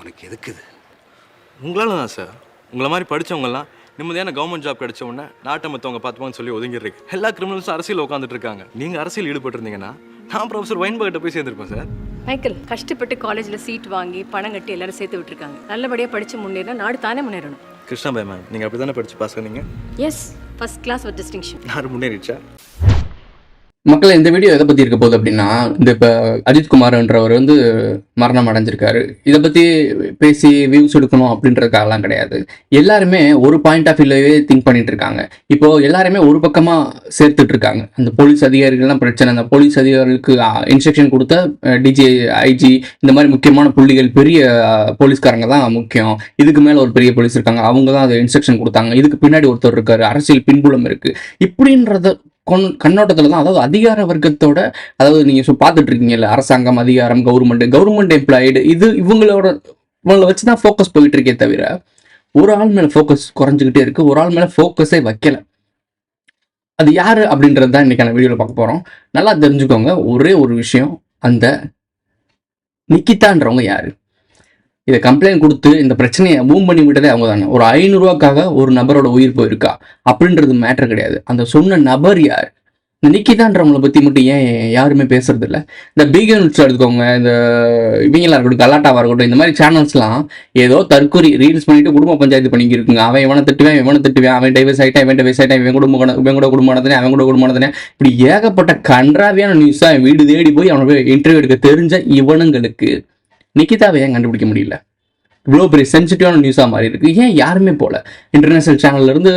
உனக்கு எதுக்குது? உங்களால தான் சார் உங்களை மாதிரி படிச்சவங்கலாம் நிம்மதியான கவர்மெண்ட் ஜாப் கிடைச்ச உடனே நாட்டை மற்றவங்க பார்த்துப்பான்னு சொல்லி ஒதுங்கிடுறீங்க. எல்லா கிரிமினல்ஸும் அரசியல் உட்காந்துட்டு இருக்காங்க நீங்கள் அரசியல் ஈடுபட்டிருந்தீங்கன்னா நான் ப்ரொஃபஸர் வைன்பகிட்ட போய் சேர்ந்திருப்பேன் சார் மைக்கேல் கஷ்டப்பட்டு காலேஜில் சீட் வாங்கி பணம் கட்டி எல்லாரும் சேர்த்து விட்டுருக்காங்க. நல்லபடியாக படித்து முன்னேறினா நாடு தானே முன்னேறணும். கிருஷ்ணாபாய் மேம் நீங்கள் அப்படி தானே படிச்சு பாஸ் பண்ணீங்க yes first class with distinction யாரும் முன்னேறிச்சா மக்கள் இந்த வீடியோ எதை பற்றி இருக்க போகுது அப்படின்னா இந்த இப்போ அஜித்குமார்ன்றவர் வந்து மரணம் அடைஞ்சிருக்காரு. இதை பற்றி பேசி வியூஸ் எடுக்கணும் அப்படின்றதுக்காகலாம் கிடையாது. எல்லாருமே ஒரு பாயிண்ட் ஆஃப் வியூவே திங்க் பண்ணிட்டு இருக்காங்க. இப்போ எல்லாருமே ஒரு பக்கமாக சேர்த்துட்டு இருக்காங்க. அந்த போலீஸ் அதிகாரிகள்லாம் பிரச்சனை அந்த போலீஸ் அதிகாரிகளுக்கு இன்ஸ்ட்ரக்ஷன் கொடுத்த டிஜி ஐஜி இந்த மாதிரி முக்கியமான புள்ளிகள் பெரிய போலீஸ்காரங்க தான் முக்கியம். இதுக்கு மேலே ஒரு பெரிய போலீஸ் இருக்காங்க. அவங்க தான் அதை இன்ஸ்ட்ரக்ஷன் கொடுத்தாங்க. இதுக்கு பின்னாடி ஒருத்தர் இருக்காரு. அரசியல் பின்புலம் இருக்கு. இப்படின்றத கொன் கண்ணோட்டத்தில் தான் அதாவது அதிகார வர்க்கத்தோட அதாவது நீங்கள் சொ பார்த்துட்டு இருக்கீங்கல்ல அரசாங்கம் அதிகாரம் கவர்மெண்ட் கவர்மெண்ட் எம்ப்ளாய்டு இது இவங்களோட இவங்களை வச்சு தான் ஃபோக்கஸ் போயிட்டு இருக்கே தவிர ஒரு ஆள் மேலே ஃபோக்கஸ் குறைஞ்சிக்கிட்டே இருக்கு ஒரு ஆள் மேலே ஃபோக்கஸே வைக்கல. அது யார் அப்படின்றது தான் இன்னைக்கான வீடியோவில் பார்க்க போகிறோம் நல்லா தெரிஞ்சுக்கோங்க ஒரே ஒரு விஷயம் அந்த நிக்கிதான்றவங்க யாரு? இதை கம்ப்ளைண்ட் கொடுத்து இந்த பிரச்சனையை மூவ் பண்ணி விட்டதே அவங்க தானே ஒரு ஐநூறுரூவாக்காக ஒரு நபரோட உயிர் போயிருக்கா? அப்படின்றது மேட்டர் கிடையாது. அந்த சொன்ன நபர் யார்? இந்த நிக்கிதான்றவங்களை பற்றி மட்டும் ஏன் யாருமே பேசுறது இல்லை இந்த பீகன் எடுத்துக்கோங்க இந்த இவங்களா இருக்கட்டும் கலாட்டாவா இருக்கட்டும் இந்த மாதிரி சேனல்ஸ்லாம் ஏதோ தற்கொலை ரீல்ஸ் பண்ணிட்டு குடும்ப பஞ்சாயத்து பண்ணிக்கிருக்குங்க. அவன் இவனை திட்டுவேன் இவனை திட்டுவேன் அவன் டைவர்ஸ் ஆகிட்டான் இவன் டைவர்ஸ் ஆகிட்டான் இவன் குடும்ப இவன் கூட குடும்பம் அவன் கூட குடும்பம் நடத்தினே இப்படி ஏகப்பட்ட கன்றாவியான நியூஸாக வீடு தேடி போய் அவனை போய் இன்டர்வியூ எடுக்க தெரிஞ்ச இவனுங்களுக்கு நிக்கிதாவை ஏன் கண்டுபிடிக்க முடியல? இவ்வளோ பெரிய சென்சிட்டிவான நியூஸாக மாறி இருக்கு. ஏன் யாருமே போல? இன்டர்நேஷனல் சேனல்ல இருந்து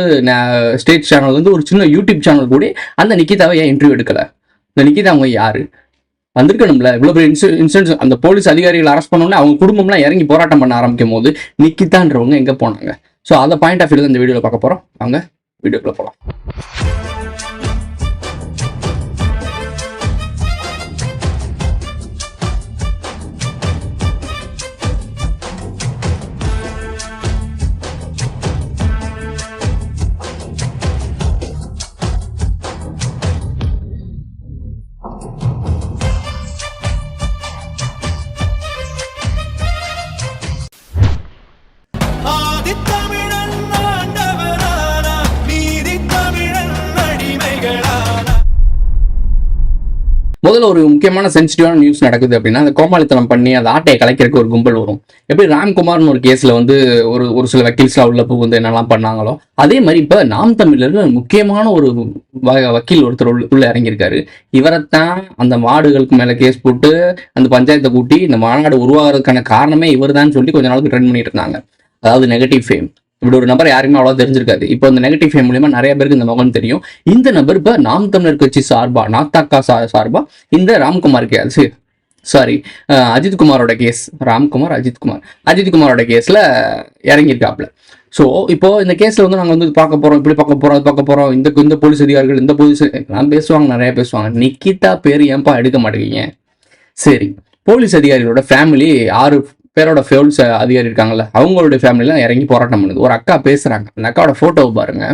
ஸ்டேட் சேனல்ல இருந்து ஒரு சின்ன யூடியூப் சேனல் கூட அந்த நிக்கிதாவை ஏன் இன்டர்வியூ எடுக்கலை? இந்த நிக்கிதா அவங்க யாரு? வந்திருக்கணும்ல. இவ்வளோ பெரிய இன்சூ இன்சூரன்ஸ் அந்த போலீஸ் அதிகாரிகள் அரெஸ்ட் பண்ணோன்னே அவங்க குடும்பம்லாம் இறங்கி போராட்டம் பண்ண ஆரம்பிக்கும் போது நிக்கிதான்றவங்க எங்கே போனாங்க? ஸோ அதை பாயிண்ட் ஆஃப் வியூ இந்த வீடியோவில் பார்க்க போகிறோம் அவங்க வீடியோக்குள்ள போகலாம் முதல்ல ஒரு முக்கியமான சென்சிட்டிவான நியூஸ் நடக்குது அப்படின்னா அந்த கோமாளித்தனம் பண்ணி அந்த ஆட்டையை கலைக்கிறதுக்கு ஒரு கும்பல் வரும். எப்படி ராம்குமார்னு ஒரு கேஸ்ல வந்து ஒரு ஒரு சில வக்கீல்ஸ்லாம் உள்ள புகுந்து என்னெல்லாம் பண்ணாங்களோ அதே மாதிரி இப்போ நாம் தமிழர்ல முக்கியமான ஒரு வக்கீல் ஒருத்தர் உள்ள- உள்ள இறங்கியிருக்காரு. இவரைத்தான் அந்த மாடுகளுக்கு மேல கேஸ் போட்டு அந்த பஞ்சாயத்தை கூட்டி இந்த மாநாடு உருவாகிறதுக்கான காரணமே இவர்தான் சொல்லி கொஞ்ச நாளுக்கு ட்ரெண்ட் பண்ணிட்டு இருந்தாங்க. அதாவது நெகட்டிவ் ஃபேம் இப்படி ஒரு நபர் யாருமே அவ்வளோ தெரிஞ்சிருக்காது. இப்போ இந்த நெகட்டிவ் ஃபேம் மூலியமா நிறைய பேருக்கு இந்த முகம் தெரியும். இந்த நபர் இப்போ நாம் தமிழர் கட்சி சார்பா நாத்தாக்கா சா சார்பா இந்த ராம்குமார் கேஸ் சாரி அஜித்குமாரோட கேஸ் ராம்குமார் அஜித்குமார் அஜித்குமாரோட கேஸில் இறங்கியிருக்காப்ல ஸோ இப்போ இந்த கேஸில் வந்து நாங்கள் வந்து பார்க்க போகிறோம் இப்படி பார்க்க போகிறோம் அது பார்க்க போகிறோம் இந்த இந்த போலீஸ் அதிகாரிகள் இந்த போலீஸ் நான் பேசுவாங்க நிறைய பேசுவாங்க. நிக்கிதா பேர் ஏன்பா எடுக்க மாட்டேங்கிறீங்க? சரி போலீஸ் அதிகாரிகளோட ஃபேமிலி ஆறு பேரோட ஃபேல்ஸ் அதிகாரி இருக்காங்கல்ல அவங்களுடைய ஃபேமிலிலாம் இறங்கி போராட்டம் பண்ணுது. ஒரு அக்கா பேசுகிறாங்க அந்த அக்காவோட ஃபோட்டோவை பாருங்க.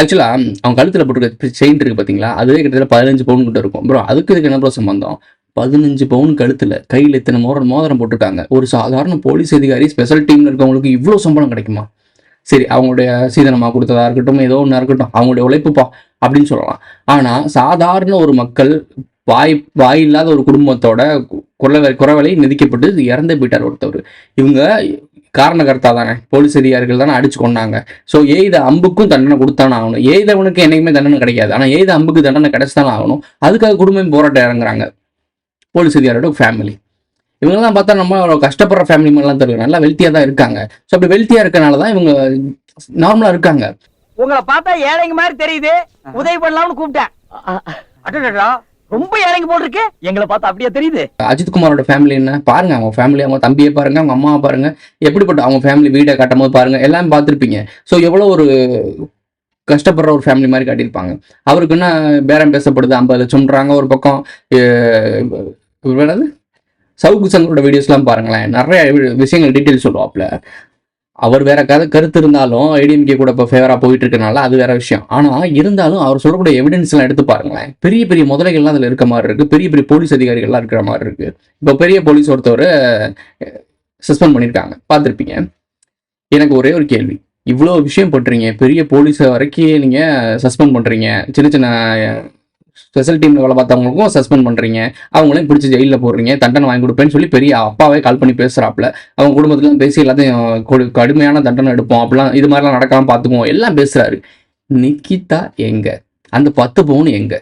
ஆக்சுவலா அவங்க கழுத்துல போட்டுருக்க செயின் இருக்குது பார்த்தீங்களா அதுவே கிட்டத்தட்ட பதினஞ்சு பவுன் கிட்ட இருக்கும். ப்ரோ அதுக்கு இதுக்கு என்ன ப்ரோ சம்பந்தம்? பதினஞ்சு பவுன் கழுத்துல கையில் இத்தனை மோதிரம் மோதிரம் போட்டிருக்காங்க. ஒரு சாதாரண போலீஸ் அதிகாரி ஸ்பெஷல் டீம்ல இருக்கவங்களுக்கு இவ்வளோ சம்பளம் கிடைக்குமா? சரி அவங்களுடைய சீதனமா கொடுத்ததா இருக்கட்டும் ஏதோ ஒன்றா இருக்கட்டும் அவங்களுடைய உழைப்புப்பா அப்படின்னு சொல்லலாம். ஆனா சாதாரண ஒரு மக்கள் வாய் வாய் இல்லாத ஒரு குடும்பத்தோட குறவை குறவலை மிதிக்கப்பட்டு இறந்து போயிட்டார் ஒருத்தவர். இவங்க காரணகர்த்தா தானே போலீஸ் அதிகாரிகள் தானே அடிச்சு கொண்டாங்க ஸோ எய்த அம்புக்கும் தண்டனை கொடுத்தானே ஆகணும். எய்தவனுக்கு என்னைக்குமே தண்டனை கிடைக்காது. ஆனால் எய்த அம்புக்கு தண்டனை கிடைச்சுதானே ஆகணும். அதுக்காக குடும்பம் போராட்டம் இறங்குறாங்க. போலீஸ் அதிகாரியோட ஃபேமிலி இவங்கெல்லாம் பார்த்தா நம்ம கஷ்டப்படுற ஃபேமிலி மாதிரிலாம் தெரியும் நல்லா வெல்த்தியாக தான் இருக்காங்க. ஸோ அப்படி வெல்த்தியாக இருக்கனால தான் இவங்க நார்மலாக இருக்காங்க. உங்களை பார்த்தா ஏழைங்க மாதிரி தெரியுது. உதவி பண்ணலாம்னு கூப்பிட்டேன். அடடடா. ரொம்ப இறங்கி போட்டிருக்கு. எங்களை பார்த்து அப்படியே தெரியுது. அஜித்குமாரோட ஃபேமிலி என்ன? பாருங்க அவங்க ஃபேமிலி அவங்க தம்பியை பாருங்க அவங்க அம்மாவை பாருங்க. எப்படிப்பட்ட அவங்க ஃபேமிலி வீடை கட்டும் போது பாருங்க எல்லாம் பார்த்துருப்பீங்க. ஸோ எவ்வளோ ஒரு கஷ்டப்படுற ஒரு ஃபேமிலி மாதிரி காட்டியிருப்பாங்க. அவருக்கு என்ன பேரம் பேசப்படுது? ஐம்பது லட்சம்ன்றாங்க ஒரு பக்கம். என்னது? சவுக்கு சங்கரோட வீடியோஸ்லாம் பாருங்களேன். நிறைய விஷயங்கள் டீட்டெயில் சொல்லுவாப்ல அவர் வேற கதை கருத்து இருந்தாலும் ஐடிஎம்கே கூட இப்போ ஃபேவரா போயிட்டு இருக்கனால அது வேற விஷயம். ஆனா இருந்தாலும் அவர் சொல்லக்கூடிய எவிடன்ஸ் எல்லாம் எடுத்து பாருங்களேன். பெரிய பெரிய முதலைகள்லாம் அதுல இருக்க மாதிரி இருக்கு. பெரிய பெரிய போலீஸ் அதிகாரிகள்லாம் இருக்கிற மாதிரி இருக்கு. இப்போ பெரிய போலீஸ் ஒருத்தவர் சஸ்பெண்ட் பண்ணியிருக்காங்க பார்த்துருப்பீங்க. எனக்கு ஒரே ஒரு கேள்வி. இவ்வளோ விஷயம் பண்ணுறீங்க பெரிய போலீஸை வரைக்கும் நீங்கள் சஸ்பெண்ட் பண்ணுறீங்க சின்ன சின்ன ஸ்பெஷல் டீமில் வேலை பார்த்தவங்களுக்கும் சஸ்பெண்ட் பண்ணுறீங்க அவங்களையும் பிடிச்சி ஜெயிலில் போடுறீங்க. தண்டனை வாங்கி கொடுப்பேன்னு சொல்லி பெரிய அப்பாவே கால் பண்ணி பேசுகிறாப்புல அவங்க குடும்பத்துலாம் பேசி எல்லாத்தையும் கொடு கடுமையான தண்டனை எடுப்போம். அப்படிலாம் இது மாதிரிலாம் நடக்காம பார்த்துக்குவோம். எல்லாம் பேசுகிறாரு நிக்கிதா எங்க? அந்த பத்து பவுன் எங்க?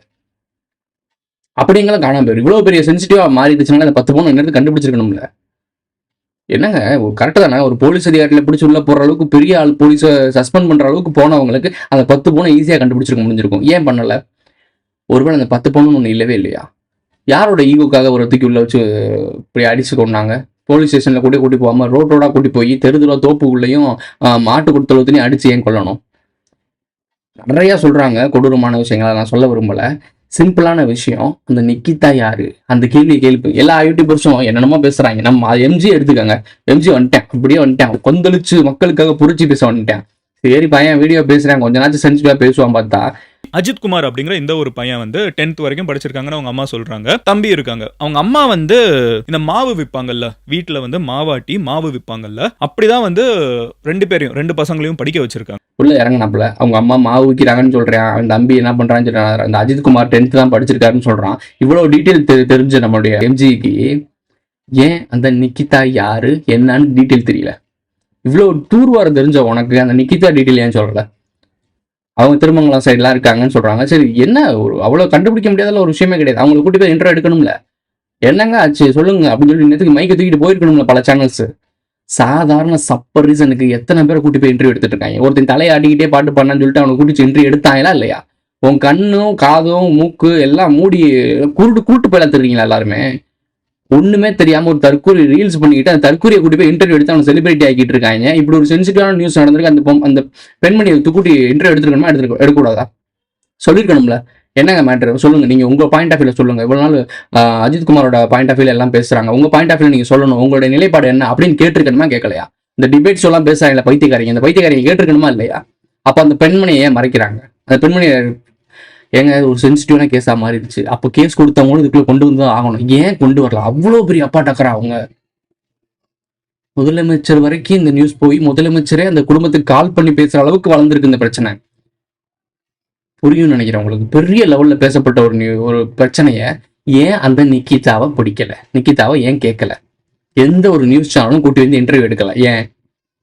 அப்படிங்கலாம் காணாம போயிரு இவ்வளோ பெரிய சென்சிட்டிவாக மாறிடுச்சுனால அந்த பத்து பவுன் என்னது கண்டுபிடிச்சிருக்கணும்ல. என்னங்க? கரெக்டாக தானே? ஒரு போலீஸ் அதிகாரியில் பிடிச்சி உள்ள போகிற அளவுக்கு பெரிய ஆள் போலீஸை சஸ்பெண்ட் பண்ணுற அளவுக்கு போனவங்களுக்கு அந்த பத்து பவுனை ஈஸியாக கண்டுபிடிச்சிருக்க முடிஞ்சிருக்கும். ஏன் பண்ணலை? ஒருவேளை அந்த பத்து பவுன் ஒன்று இல்லவே இல்லையா? யாரோட ஈகோக்காக ஒரு தூக்கி உள்ள வச்சு இப்படி அடிச்சு கொண்டாங்க போலீஸ் ஸ்டேஷனில் கூட கூட்டி போகாமல் ரோட் ரோடாக கூட்டி போய் தெருதுல தோப்புக்குள்ளேயும் ஆஹ், மாட்டு கொடுத்தலத்தையும் அடிச்சு ஏன் கொல்லணும்? நிறையா சொல்றாங்க கொடூரமான விஷயங்களை நான் சொல்ல விரும்பல. சிம்பிளான விஷயம் அந்த நிக்கிதா யாரு? அந்த கேள்வி கேள்வி எல்லா யூடியூபர்ஸும் என்னென்னமோ பேசுறாங்க. நம்ம எம்ஜி எடுத்துக்கோங்க. எம்ஜி வந்துட்டேன் அப்படியே வந்துட்டேன். கொந்தளிச்சு மக்களுக்காக புரிச்சு பேச வந்துட்டேன். சரி பையன் வீடியோ பேசுறான் கொஞ்ச நாச்சும் சென்சிட்டிவா பேசுவான் பார்த்தா அஜித் குமார் அப்படிங்கிற இந்த ஒரு பையன் வந்து டென்த் வரைக்கும் படிச்சிருக்காங்கன்னு அவங்க அம்மா சொல்றாங்க. தம்பி இருக்காங்க. அவங்க அம்மா வந்து இந்த மாவு விற்பாங்கல்ல வீட்டில் வந்து மாவாட்டி மாவு விற்பாங்கல்ல அப்படிதான் வந்து ரெண்டு பேரையும் ரெண்டு பசங்களையும் படிக்க வச்சிருக்காங்க. உள்ள இறங்கினாப்புல அவங்க அம்மா மாவு விற்கிறாங்கன்னு சொல்றேன். அவன் தம்பி என்ன பண்றான்னு சொல்றான் அந்த அஜித் குமார் டென்த் தான் படிச்சிருக்காருன்னு சொல்றான். இவ்வளவு டீட்டெயில் தெரிஞ்ச நம்மளுடைய எம்ஜிக்கு ஏன் அந்த நிக்கிதா யாரு என்னன்னு டீட்டெயில் தெரியல. இவ்வளோ டூர்வாரம் தெரிஞ்ச உனக்கு அந்த நிக்கிதா டீட்டெயில் ஏன் சொல்லல? அவங்க திருமங்கலம் சைட்லாம் இருக்காங்கன்னு சொல்கிறாங்க சரி என்ன ஒரு அவ்வளோ கண்டுபிடிக்க முடியாத ஒரு விஷயமே கிடையாது. அவங்களை கூட்டி போய் இன்டர்வியூ எடுக்கணும்ல. என்னங்க ஆச்சு? சொல்லுங்க. அப்படின்னு சொல்லி நேற்றுக்கு மைக்கை தூக்கிட்டு போயிருக்கணும்ல பல சேனல்ஸ் சாதாரண சப்பர் ரீசனுக்கு எத்தனை பேரை கூட்டி போய் இன்டர்வியூ எடுத்துட்டு இருக்காங்க? ஒருத்தன் தலையாட்டிக்கிட்டே பாட்டு பண்ணான்னு சொல்லிட்டு அவனை கூட்டிச்சு இன்டர்வியூ எடுத்தாங்களா இல்லையா? உன் கண்ணும் காதும் மூக்கு எல்லாம் மூடி குருட்டு கூட்டு போய் தெரியுங்களா எல்லாருமே? ஒண்ணுமே தெரியாம ஒரு தற்கொலை ரீல்ஸ் பண்ணிக்கிட்டு அந்த தற்கொலையை கூட்டி போய் இன்டர்வியூ எடுத்து அவனை செலிபிரிட்டி ஆக்கிட்டு இருக்காங்க. இப்படி ஒரு சென்சிட்டிவான நியூஸ் நடந்திருக்கு. அந்த அந்த பெண்மணியை தூக்குட்டி இன்டர்வியூ எடுத்துருக்கணுமா? எடுத்துருக்க எடுக்கக்கூடாதா? சொல்லியிருக்கணும்ல என்னங்க மேட்ரு சொல்லுங்க. நீங்க உங்க பாயிண்ட் ஆஃப் வியூல சொல்லுங்க. இவ்வளவு நாள் அஜித்குமாரோட அஜித் குமாரோட பாயிண்ட் ஆஃப் வியூல எல்லாம் பேசுறாங்க. உங்க பாயிண்ட் ஆஃப் வியூல நீங்க சொல்லணும். உங்களுடைய நிலைப்பாடு என்ன அப்படின்னு கேட்டிருக்கணுமா? கேட்கலையா? இந்த டிபேட்ஸ் எல்லாம் பேசுறாங்க பைத்தியக்காரங்க. இந்த பைத்தியக்காரங்க கேட்டிருக்கணுமா? இல்லையா? அப்ப அந்த பெண்மணியை ஏன் மறைக்கிறாங்க? அந்த பெண்மணியை ஏங்க ஒரு சென்சிட்டிவான கேஸா மாறிடுச்சு. அப்போ கேஸ் கொடுத்தவங்களும் இதுக்குள்ள கொண்டு வந்து தான் ஆகணும். ஏன் கொண்டு வரல? அவ்வளோ பெரிய அப்பா டக்கரா அவங்க. முதலமைச்சர் வரைக்கும் இந்த நியூஸ் போய் முதலமைச்சரே அந்த குடும்பத்துக்கு கால் பண்ணி பேசுற அளவுக்கு வளர்ந்துருக்கு இந்த பிரச்சனை. புரியும் நினைக்கிறேன் உங்களுக்கு. பெரிய லெவல்ல பேசப்பட்ட ஒரு நியூ ஒரு பிரச்சனைய ஏன் அந்த நிக்கிதாவை பிடிக்கல? நிக்கிதாவை ஏன் கேட்கல? எந்த ஒரு நியூஸ் சேனலும் கூட்டி வந்து இன்டர்வியூ எடுக்கல. ஏன்?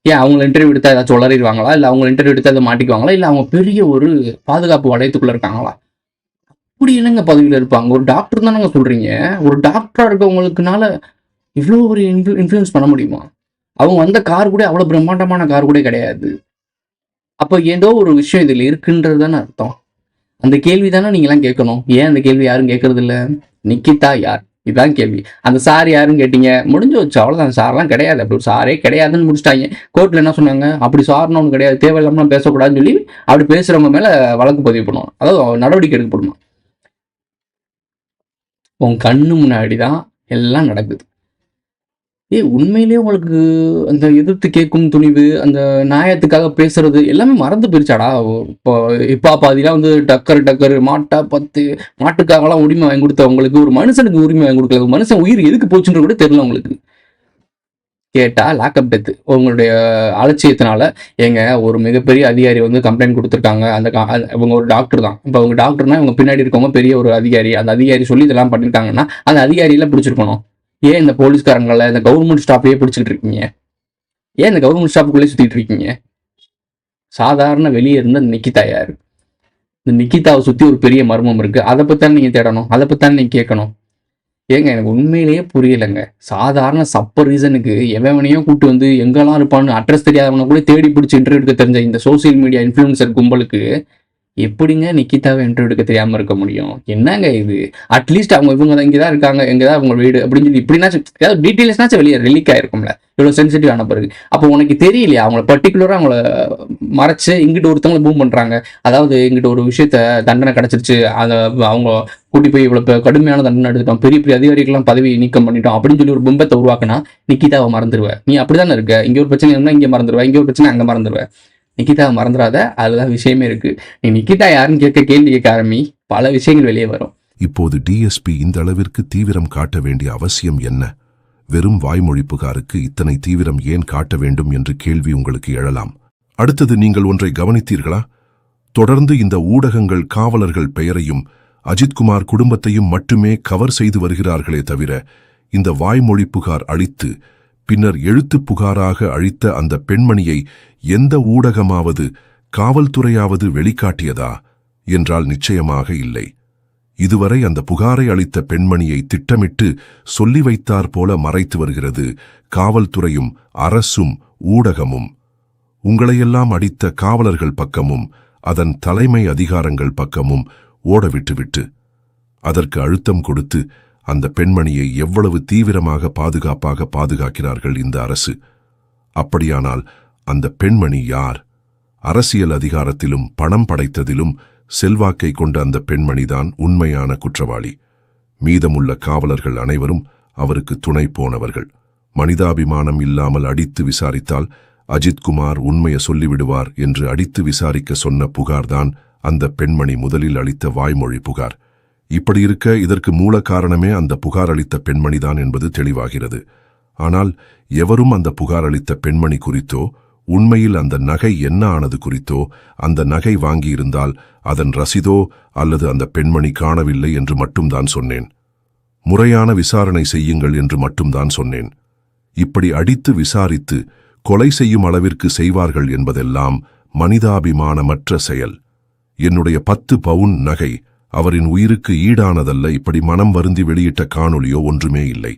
ஏன் அவங்க இன்டர்வியூ எடுத்தால் ஏதாச்சும் உளறிடுவாங்களா? இல்லை அவங்க இன்டர்வியூ எடுத்தால் அதை மாட்டிக்குவாங்களா? இல்லை அவங்க பெரிய ஒரு பாதுகாப்பு வளையத்துக்குள்ள இருக்காங்களா? அப்படி என்னங்க பதவியில் இருப்பாங்க? ஒரு டாக்டர் தானங்க சொல்கிறீங்க ஒரு டாக்டராக இருக்கவங்களுக்குனால இவ்வளோ ஒரு இன்ஃப்ளூ இன்ஃப்ளூயன்ஸ் பண்ண முடியுமா? அவங்க வந்த கார் கூட அவ்வளோ பிரம்மாண்டமான கார் கூட கிடையாது. அப்போ ஏதோ ஒரு விஷயம் இதில் இருக்குன்றது தானே அர்த்தம். அந்த கேள்வி தானே நீங்களாம் கேட்கணும். ஏன் அந்த கேள்வி யாரும் கேட்கறதில்ல? நிக்கிதா யார்? இதுதான் கேள்வி. அந்த சார் யாருன்னு கேட்டீங்க? முடிஞ்சு வச்சு அவ்வளோதான் சார்லாம் கிடையாது. அப்படி ஒரு சாரே கிடையாதுன்னு முடிச்சிட்டாங்க. கோர்ட்டில் என்ன சொன்னாங்க? அப்படி சார்னு ஒன்று கிடையாது. தேவையில்லாமல் பேசக்கூடாதுன்னு சொல்லி அப்படி பேசுறவங்க மேல வழக்கு பதிவு பண்ணுவோம் அதாவது நடவடிக்கை எடுக்கப்படுமா உன் கண்ணு முன்னாடி தான் எல்லாம் நடக்குது. ஏய் உண்மையிலேயே உங்களுக்கு அந்த எதிர்த்து கேட்கும் துணிவு அந்த நியாயத்துக்காக பேசுறது எல்லாமே மறந்து போயிருச்சாடா? இப்போ இப்போ பாதிலாம் வந்து டக்கர் டக்கர் மாட்டா பத்து மாட்டுக்காகலாம் உரிமை வாங்கி கொடுத்த உங்களுக்கு ஒரு மனுஷனுக்கு உரிமை வாங்கி கொடுக்கல. மனுஷன் உயிர் எதுக்கு போச்சுன்ற கூட தெரியல உங்களுக்கு. கேட்டா லாக்அப் டெத்து உங்களுடைய அலட்சியத்தினால ஏங்க ஒரு மிகப்பெரிய அதிகாரி வந்து கம்ப்ளைண்ட் கொடுத்துருக்காங்க. அந்த இவங்க ஒரு டாக்டர் தான். இப்போ அவங்க டாக்டர்னா இவங்க பின்னாடி இருக்கவங்க பெரிய ஒரு அதிகாரி. அந்த அதிகாரி சொல்லி இதெல்லாம் பண்ணியிருக்காங்கன்னா அந்த அதிகாரியெல்லாம் பிடிச்சிருக்கணும். ஏன் இந்த போலீஸ்காரங்களை இந்த கவர்மெண்ட் ஸ்டாஃபையே பிடிச்சிக்கிட்டு இருக்கீங்க? ஏன் இந்த கவர்மெண்ட் ஸ்டாஃபுக்குள்ளே சுற்றிட்டு இருக்கீங்க? சாதாரண வெளியே இருந்த அந்த நிக்கிதா யாரு? இந்த நிக்கிதாவை சுற்றி ஒரு பெரிய மர்மம் இருக்குது அதை பற்றி நீங்கள் தேடணும்? அதை பற்றி நீங்கள் கேட்கணும்? ஏங்க எனக்கு உண்மையிலேயே புரியலைங்க. சாதாரண சப்ப ரீசனுக்கு எவனையும் கூட்டு வந்து எங்கெல்லாம் இருப்பான்னு அட்ரஸ் தெரியாதவனை கூட தேடி பிடிச்சி இன்டர்வியூ எடுக்க தெரிஞ்ச இந்த சோசியல் மீடியா இன்ஃப்ளூயன்சர் கும்பலுக்கு எப்படிங்க நிக்கிதாவை இன்டர்வியூ எடுக்க தெரியாம இருக்க முடியும்? என்னங்க இது? அட்லீஸ்ட் அவங்க இவங்க தான் இங்கே தான் இருக்காங்க எங்கே தான் அவங்க வீடு அப்படின்னு சொல்லி இப்படினாச்சும் ஏதாவது டீட்டெயில்ஸ்னாச்சும் வெளியே? ரிலீக் ஆயிருக்கும்ல. இவ்வளோ சென்சிட்டிவ் ஆன பிறகு. அப்போ உனக்கு தெரியலையா? அவங்கள பர்டிகுலராக அவங்கள மறைச்சு இங்கிட்டு ஒருத்தவங்களை பூம் பண்ணுறாங்க அதாவது இங்கிட்ட ஒரு விஷயத்த தண்டனை கிடைச்சிருச்சு. அதை அவங்க கூட்டி போய் இவ்வளோ கடுமையான தண்டனை எடுத்துட்டோம் பெரிய பெரிய அதிகாரிகள்லாம் பதவி நீக்கம் பண்ணிட்டோம் அப்படின்னு சொல்லி ஒரு பிம்பத்தை உருவாக்குனா நிக்கிதாவை மறந்துடுவேன் நீ அப்படிதானே இருக்க? இங்கே ஒரு பிரச்சனை இருந்தால் இங்கே மறந்துடுவேன் இங்கே ஒரு பிரச்சனை அங்கே மறந்துடுவேன் நிக்கிதாவை மறந்துடாத அதுதான் விஷயமே இருக்கு. நீ நிக்கிதா யாருன்னு கேட்க கேள்வி கேட்க ஆரம்பி பல விஷயங்கள் வெளியே வரும். இப்போது டிஎஸ்பி இந்த அளவிற்கு தீவிரம் காட்ட வேண்டிய அவசியம் என்ன? வெறும் வாய்மொழி புகாருக்கு இத்தனை தீவிரம் ஏன் காட்ட வேண்டும் என்று கேள்வி உங்களுக்கு எழலாம். அடுத்தது நீங்கள் ஒன்றை கவனித்தீர்களா? தொடர்ந்து இந்த ஊடகங்கள் காவலர்கள் பெயரையும் அஜித்குமார் குடும்பத்தையும் மட்டுமே கவர் செய்து வருகிறார்களே தவிர இந்த வாய்மொழி புகார் அளித்து பின்னர் எழுத்து புகாராக அழித்த அந்த பெண்மணியை எந்த ஊடகமாவது காவல்துறையாவது வெளிக்காட்டியதா என்றால் நிச்சயமாக இல்லை. இதுவரை அந்த புகாரை அளித்த பெண்மணியை திட்டமிட்டு சொல்லி வைத்தார் போல மறைத்து வருகிறது காவல்துறையும் அரசும் ஊடகமும். உங்களையெல்லாம் அடித்த காவலர்கள் பக்கமும் அதன் தலைமை அதிகாரங்கள் பக்கமும் ஓடவிட்டுவிட்டு அதற்கு அழுத்தம் கொடுத்து அந்த பெண்மணியை எவ்வளவு தீவிரமாக பாதுகாப்பாக பாதுகாக்கிறார்கள் இந்த அரசு. அப்படியானால் அந்த பெண்மணி யார்? அரசியல் அதிகாரத்திலும் பணம் படைத்ததிலும் செல்வாக்கை கொண்ட அந்த பெண்மணிதான் உண்மையான குற்றவாளி. மீதமுள்ள காவலர்கள் அனைவரும் அவருக்கு துணை போனவர்கள். மனிதாபிமானம் இல்லாமல் அடித்து விசாரித்தால் அஜித்குமார் உண்மையை சொல்லிவிடுவார் என்று அடித்து விசாரிக்க சொன்ன புகார்தான் அந்த பெண்மணி முதலில் அளித்த வாய்மொழி புகார். இப்படி இருக்க இதற்கு மூல காரணமே அந்த புகார் அளித்த பெண்மணிதான் என்பது தெளிவாகிறது. ஆனால் எவரும் அந்த புகார் அளித்த பெண்மணி குறித்தோ உண்மையில் அந்த நகை என்ன ஆனது குறித்தோ அந்த நகை வாங்கியிருந்தால் அதன் ரசிதோ அல்லது அந்த பெண்மணி காணவில்லை என்று மட்டும்தான் சொன்னேன். முறையான விசாரணை செய்யுங்கள் என்று மட்டும்தான் சொன்னேன். இப்படி அடித்து விசாரித்து கொலை செய்யும் அளவிற்கு செய்வார்கள் என்பதெல்லாம் மனிதாபிமானமற்ற செயல். என்னுடைய பத்து பவுன் நகை அவரின் உயிருக்கு ஈடானதல்ல இப்படி மனம் வருந்தி வெளியிட்ட காணொளியோ ஒன்றுமே இல்லை.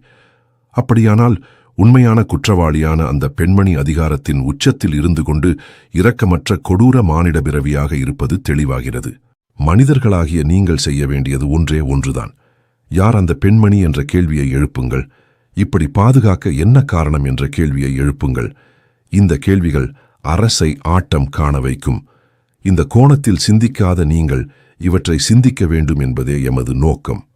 அப்படியானால் உண்மையான குற்றவாளியான அந்த பெண்மணி அதிகாரத்தின் உச்சத்தில் இருந்து கொண்டு இரக்கமற்ற கொடூர மானிட பிறவியாக இருப்பது தெளிவாகிறது. மனிதர்களாகிய நீங்கள் செய்ய வேண்டியது ஒன்றே ஒன்றுதான். யார் அந்த பெண்மணி என்ற கேள்வியை எழுப்புங்கள். இப்படி பாதுகாக்க என்ன காரணம் என்ற கேள்வியை எழுப்புங்கள். இந்த கேள்விகள் அரசை ஆட்டம் காண வைக்கும். இந்த கோணத்தில் சிந்திக்காத நீங்கள் இவற்றை சிந்திக்க வேண்டும் என்பதே எமது நோக்கம்.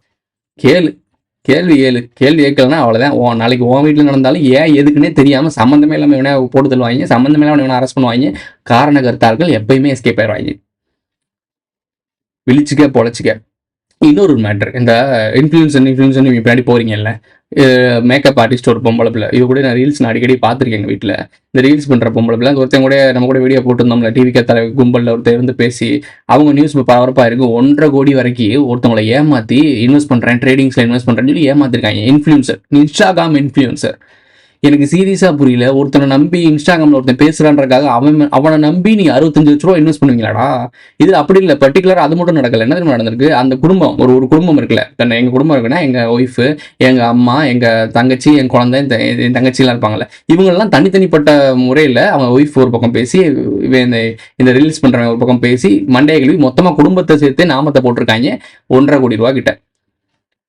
கேளு கேள்வி ஏழு கேள்வி கேட்கலன்னா அவ்வளோதான் ஓ நாளைக்கு உன் வீட்டில் நடந்தாலும் ஏன் எதுக்குன்னே தெரியாமல் சம்மந்தமே இல்லாமல் இவனை போட்டு தள்ளுவாங்க. சம்மந்தமே இல்லாமல் இவனை அரெஸ்ட் பண்ணுவாங்க. காரண கருத்தார்கள் எப்பயுமே எஸ்கேப் ஆயிடுவாங்க. விழிச்சிக்க பொழைச்சிக்க. இன்னொரு மேட்ரு இந்த இன்ஃப்ளூயன்சர் இன்ஃப்ளூயன்சர் நீங்கள் பின்னாடி போகிறீங்கல்ல மேக்கப் ஆர்டிஸ்ட் ஒரு பொம்பளை பிள்ளை. இது கூட நான் ரீல்ஸ் நான் அடிக்கடி பார்த்துருக்கேன் எங்கள் வீட்டில் இந்த ரீல்ஸ் பண்ணுற பொம்பளை பிள்ளை. ஒருத்தன் கூட நம்ம கூட வீடியோ போட்டிருந்தோம்ல டிவி தலை கும்பலில் ஒருத்தர் இருந்து பேசி அவங்க நியூஸ் பரபரப்பாக இருக்குது ஒன்றரை கோடி வரைக்கும் ஒருத்தவங்களை ஏமாற்றி இன்வெஸ்ட் பண்ணுறேன் ட்ரேடிங்ஸில் இன்வெஸ்ட் பண்ணுறேன்னு சொல்லி ஏமாத்திருக்காங்க. இன்ஃப்ளூன்சர் இன்ஸ்டாகிராம் இன்ஃப்ளூயன்சர் எனக்கு சீரியஸா புரியல. ஒருத்தனை நம்பி இன்ஸ்டாகிராம்ல ஒருத்தன் பேசுறான்றக்காக அவன் அவனை நம்பி நீ அறுபத்தஞ்சு லட்ச ரூபா இன்வெஸ்ட் பண்ணுவீங்களாடா? இது அப்படி இல்லை. பர்டிகுலர் அது மட்டும் நடக்கல. என்ன நடந்திருக்கு? அந்த குடும்பம் ஒரு ஒரு குடும்பம் இருக்குல்ல. எங்க குடும்பம் இருக்குன்னா எங்க ஒய்ஃபு எங்க அம்மா எங்க தங்கச்சி என் குழந்தை இந்த என் தங்கச்சிலாம் இருப்பாங்கல்ல. இவங்கெல்லாம் தனித்தனிப்பட்ட முறையில் அவங்க ஒய்ஃப் ஒரு பக்கம் பேசி இந்த இந்த ரீல்ஸ் பண்றவங்க ஒரு பக்கம் பேசி மண்டைய கழுவி மொத்தமா குடும்பத்தை சேர்த்து நாமத்தை போட்டிருக்காங்க. ஒன்றரை கோடி ரூபா கிட்ட.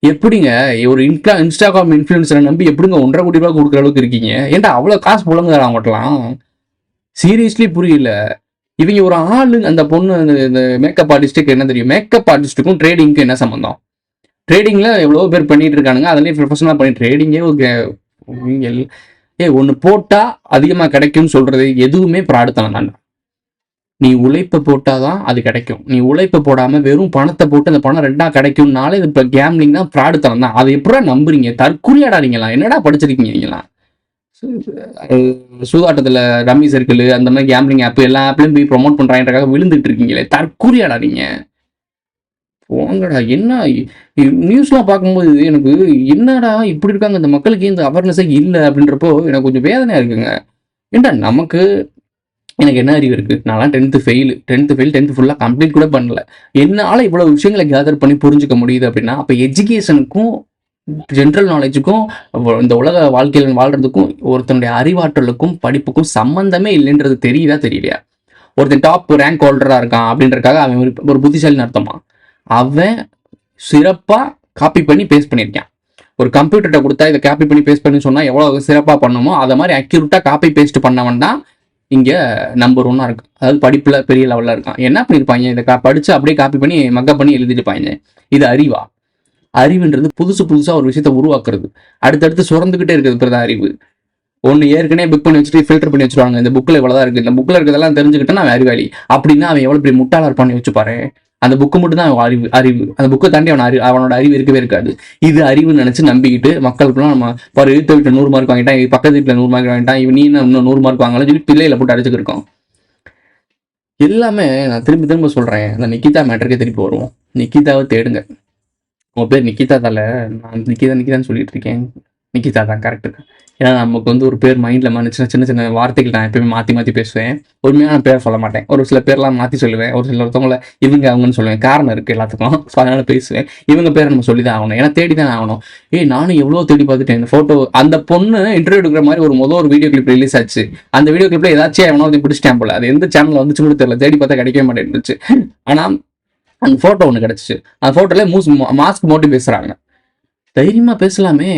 எப்படிங்க? ஒரு இன்ஸ்டா இன்ஸ்டாகிராம் இன்ஃப்ளூயன்சரை நம்பி எப்படிங்க ஒன்றரை கோடி ரூபாய் கொடுக்குற அளவுக்கு இருக்கீங்க? ஏன்டா அவ்வளோ காசு புழங்குதா அவங்கட்டலாம்? சீரியஸ்லி புரியல. இவங்க ஒரு ஆளு அந்த பொண்ணு அந்த- இந்த மேக்கப் ஆர்டிஸ்ட்டுக்கு என்ன தெரியும்? மேக்கப் ஆர்டிஸ்ட்டுக்கும் ட்ரேடிங்க்கும் என்ன சம்மந்தம் ட்ரேடிங்கில் எவ்வளோ பேர் பண்ணிட்டு இருக்கானுங்க. அதுலேயும் ப்ரொஃபஷனலாக பண்ணி ட்ரேடிங்கே ஏ ஒன்று போட்டால் அதிகமாக கிடைக்கும்னு சொல்கிறது எதுவுமே பிராடுத்தனம் தான் நீ உழைப்பை போட்டாதான் அது கிடைக்கும். நீ உழைப்பை போடாம வெறும் பணத்தை போட்டு அந்த பணம் ரெண்டா கிடைக்கும்னால இது இப்போ கேம்லிங் தான் ஃப்ராடுத்தனம் தான். அதை எப்படா நம்புறீங்க? தற்கொலையாடா என்னடா படிச்சிருக்கீங்க நீங்களா சூதாட்டத்தில் ரம்மி சர்க்கிள் அந்த மாதிரி கேம்லிங் ஆப் எல்லா ஆப்லையும் போய் ப்ரொமோட் பண்ணுறாங்கன்றக்காக விழுந்துட்டு இருக்கீங்களே. தற்குறியாடாதீங்க. போங்கடா என்ன நியூஸ்லாம் பார்க்கும்போது எனக்கு என்னடா இப்படி இருக்காங்க? இந்த மக்களுக்கு இந்த அவேர்னஸே இல்லை அப்படின்றப்போ எனக்கு கொஞ்சம் வேதனையாக இருக்குங்க. ஏன்டா நமக்கு எனக்கு என்ன அறிவு இருக்குது நான்லாம் tenth fail tenth fail tenth ஃபுல்லாக கம்ப்ளீட் கூட பண்ணல. என்னால் இவ்வளோ விஷயங்களை கேதர் பண்ணி புரிஞ்சுக்க முடியுது அப்படின்னா அப்போ எஜுகேஷனுக்கும் ஜென்ரல் நாலேஜுக்கும் இந்த உலக வாழ்க்கையில் வாழ்கிறதுக்கும் ஒருத்தனுடைய அறிவாற்றலுக்கும் படிப்புக்கும் சம்மந்தமே இல்லைன்றது தெரியுதா தெரியலையா? ஒருத்தன் டாப் ரேங்க் ஹோல்டராக இருக்கான் அப்படின்றக்காக அவன் ஒரு ஒரு புத்திசாலின்னு அர்த்தமா? அவன் சிறப்பாக காப்பி பண்ணி பேஸ் பண்ணியிருக்கான். ஒரு கம்ப்யூட்டர்கிட்ட கொடுத்தா இதை காப்பி பண்ணி பேஸ்ட் பண்ணி சொன்னால் எவ்வளோ சிறப்பாக பண்ணுமோ அதை மாதிரி அக்யூரேட்டாக காப்பி பேஸ்ட் பண்ணவன் தான் இங்கே நம்பர் ஒன்னாக இருக்கும் அதாவது படிப்பில் பெரிய லெவலில் இருக்கான். என்ன பண்ணியிருப்பாங்க இதை கா படித்து அப்படியே காப்பி பண்ணி மக்கப் பண்ணி எழுதிட்டுப்பாங்க. இது அறிவா? அறிவுன்றது புதுசு புதுசாக ஒரு விஷயத்தை உருவாக்குறது. அடுத்தடுத்து சுரந்துக்கிட்டே இருக்கிறது தான் அறிவு. ஒன்று ஏற்கனவே புக் பண்ணி வச்சுட்டு ஃபில்டர் பண்ணி வச்சுருவாங்க. இந்த புக்கில் இவ்வளோ தான் இருக்குது இந்த புக்கில் இருக்கிறதெல்லாம் தெரிஞ்சுக்கிட்டா நான் அறிவாளி. அப்படின்னா அவன் எவ்வளோ பெரிய முட்டாளர் பண்ணி வச்சுப்பாரு அந்த புக்கு மட்டும் தான் அறிவு அறிவு. அந்த புக்கை தாண்டி அவன் அறிவு அவனோட அறிவு இருக்கவே இருக்காது. இது அறிவுன்னு நினைச்சு நம்பிக்கிட்டு மக்களுக்குலாம் நம்ம பாரு எழுத்து வீட்டில் நூறு மார்க் வாங்கிட்டான் பக்கத்து வீட்டில் நூறு மார்க் வாங்கிட்டான் இவன் நீ இன்னும் நூறு மார்க் வாங்கலாம் சொல்லி பிள்ளையில போட்டு அடிச்சுக்கிருக்கோம் எல்லாமே நான் திரும்பி திரும்ப சொல்றேன். அந்த நிக்கிதா மேட்டருக்கே திருப்பி வருவோம். நிக்கிதாவை தேடுங்க. உன் பேர் நிக்கிதா தலை நான் நிக்கிதா நிக்கிதான்னு சொல்லிட்டு இருக்கேன். நிக்கிதா தான் கரெக்டு ஏன்னா நமக்கு வந்து ஒரு பேர் மைண்டில் மனுச்சுன்னா சின்ன சின்ன வார்த்தைகள் நான் எப்பயுமே மாற்றி மாற்றி பேசுவேன். உண்மையான பேர் சொல்ல மாட்டேன். ஒரு சில பேர்லாம் மாற்றி சொல்லுவேன். ஒரு சில ஒருத்தவங்கள இவங்க அவங்கன்னு சொல்லுவேன். காரணம் இருக்குது எல்லாத்துக்கும். ஸோ அதனால பேசுவேன். இவங்க பேரை நம்ம சொல்லி தான் ஆகணும். ஏன்னா தேடி தான் ஆகணும். ஏய் நானும் எவ்வளோ தேடி பார்த்துட்டேன். இந்த ஃபோட்டோ அந்த பொண்ணு இன்டர்வியூ எடுக்கிற மாதிரி ஒரு முதல் ஒரு வீடியோ கிளிப் ரிலீஸ் ஆச்சு. அந்த வீடியோ கிளிப்ல ஏதாச்சும் எவனோ வந்து பிடிச்சிட்டேன் போல. அது எந்த சேனலில் வந்துச்சு கூட தெரியல. தேடி பார்த்தா கிடைக்கவே மாட்டேன்னுச்சு. ஆனால் அந்த ஃபோட்டோ ஒன்று கிடச்சிச்சு. அந்த ஃபோட்டோல மூஸ் மாஸ்க் போட்டு பேசுகிறாங்க தைரியமா பேசலாமே.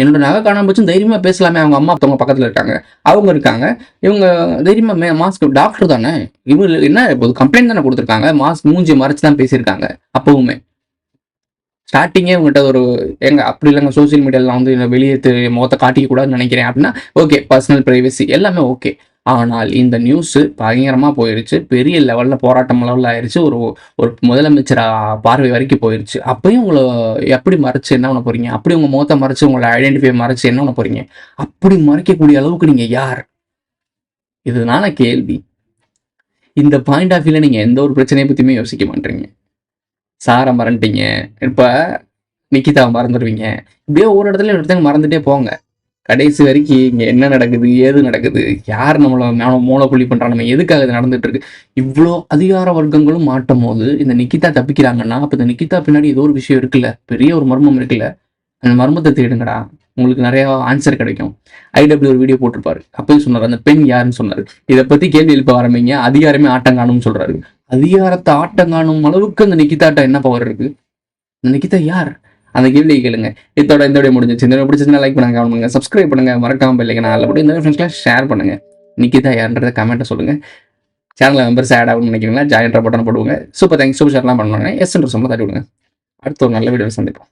என்னோட நகை காணாம போச்சு தைரியமா பேசலாமே. அவங்க அம்மா அவங்க பக்கத்துல இருக்காங்க. அவங்க இருக்காங்க. இவங்க தைரியமா மே மாஸ்க் டாக்டர் தானே? இவங்க என்ன இப்போ கம்ப்ளைண்ட் தானே கொடுத்துருக்காங்க. மாஸ்க் மூஞ்சி மறைச்சு தான் பேசியிருக்காங்க. அப்பவுமே. ஸ்டார்டிங்கே உங்கள்கிட்ட ஒரு எங்க அப்படி இல்லைங்க சோசியல் மீடியாலாம் வந்து வெளியே முகத்தை காட்டிக்க கூடாதுன்னு நினைக்கிறேன் அப்படின்னா ஓகே பர்சனல் ப்ரைவசி எல்லாமே ஓகே ஆனால் இந்த நியூஸ் பயங்கரமாக போயிடுச்சு பெரிய லெவலில் போராட்டம் லெவலில் ஆயிடுச்சு ஒரு ஒரு முதலமைச்சர் பார்வை வரைக்கும் போயிருச்சு. அப்பயும் உங்களை எப்படி மறைச்சு என்ன பண்ண போறீங்க? அப்படி உங்கள் முகத்தை மறைச்சு உங்களை ஐடென்டிஃபை மறைச்சு என்ன பண்ண போறீங்க? அப்படி மறைக்கக்கூடிய அளவுக்கு நீங்கள் யார்? இதுதான கேள்வி. இந்த பாயிண்ட் ஆஃப் வியூவில் நீங்கள் எந்த ஒரு பிரச்சனையை பற்றியுமே யோசிக்க மாட்டீங்க. சாரை மறந்துட்டீங்க. இப்போ நிக்கிதாவை மறந்துடுவீங்க. இப்படியே ஒரு இடத்துல ஒருத்தங்க மறந்துட்டே போங்க. கடைசி வரைக்கும் இங்கே என்ன நடக்குது ஏது நடக்குது யார் நம்மளை மூளை மூளைப்புள்ளி பண்ணுறா நம்ம எதுக்காக இது நடந்துட்டு இருக்கு இவ்வளோ அதிகார வர்க்கங்களும் மாட்டும் போது இந்த நிக்கிதா தப்பிக்கிறாங்கன்னா அப்போ இந்த நிக்கிதா பின்னாடி ஏதோ ஒரு விஷயம் இருக்குல்ல பெரிய ஒரு மர்மம் இருக்குல்ல அந்த மர்மத்தை தேடுங்கடா உங்களுக்கு நிறைய ஆன்சர் கிடைக்கும். ஐடபிள்யூ ஒரு வீடியோ போட்டிருப்பாரு அப்பயும் சொன்னார் அந்த பெண் யாருன்னு சொன்னார். இதை பத்தி கேள்வி எழுப்ப ஆரம்பிங்க அதிகாரமே ஆட்டம் காணும்னு சொல்றாரு. அதிகாரத்தை ஆட்டம் காணும் அளவுக்கு அந்த நிக்கிதாட்ட என்ன பவர் இருக்கு? இந்த நிக்கிதா யார்? அந்த கேள்வியை கேளுங்க. இதோட இந்த வீடியோ முடிஞ்சிச்சு இந்த வீடியோ லைக் பண்ணுங்க கமெண்ட் பண்ணுங்க சப்ஸ்கிரைப் பண்ணுங்க. மறக்காம இல்லைங்க நான் நல்லபடி இந்த ஃப்ரெண்ட்ஸ்லாம் ஷேர் பண்ணுங்க. நிக்கிதா யாருன்றதை கமெண்ட்டை சொல்லுங்க. சேனலில் மெம்பர்ஸ் ஆட் ஆகணும்னு நினைக்கிறீங்களா? ஜாயின்ட்ரா பட்டன் போடுவாங்க சூப்பர் தேங்க்ஸ் சூப்பர் ஷேர்லாம் பண்ணுவாங்க எஸ் என்று சொல்ல தட்டி விடுங்க. அடுத்த ஒரு நல்ல வீடியோ சந்திப்போம்.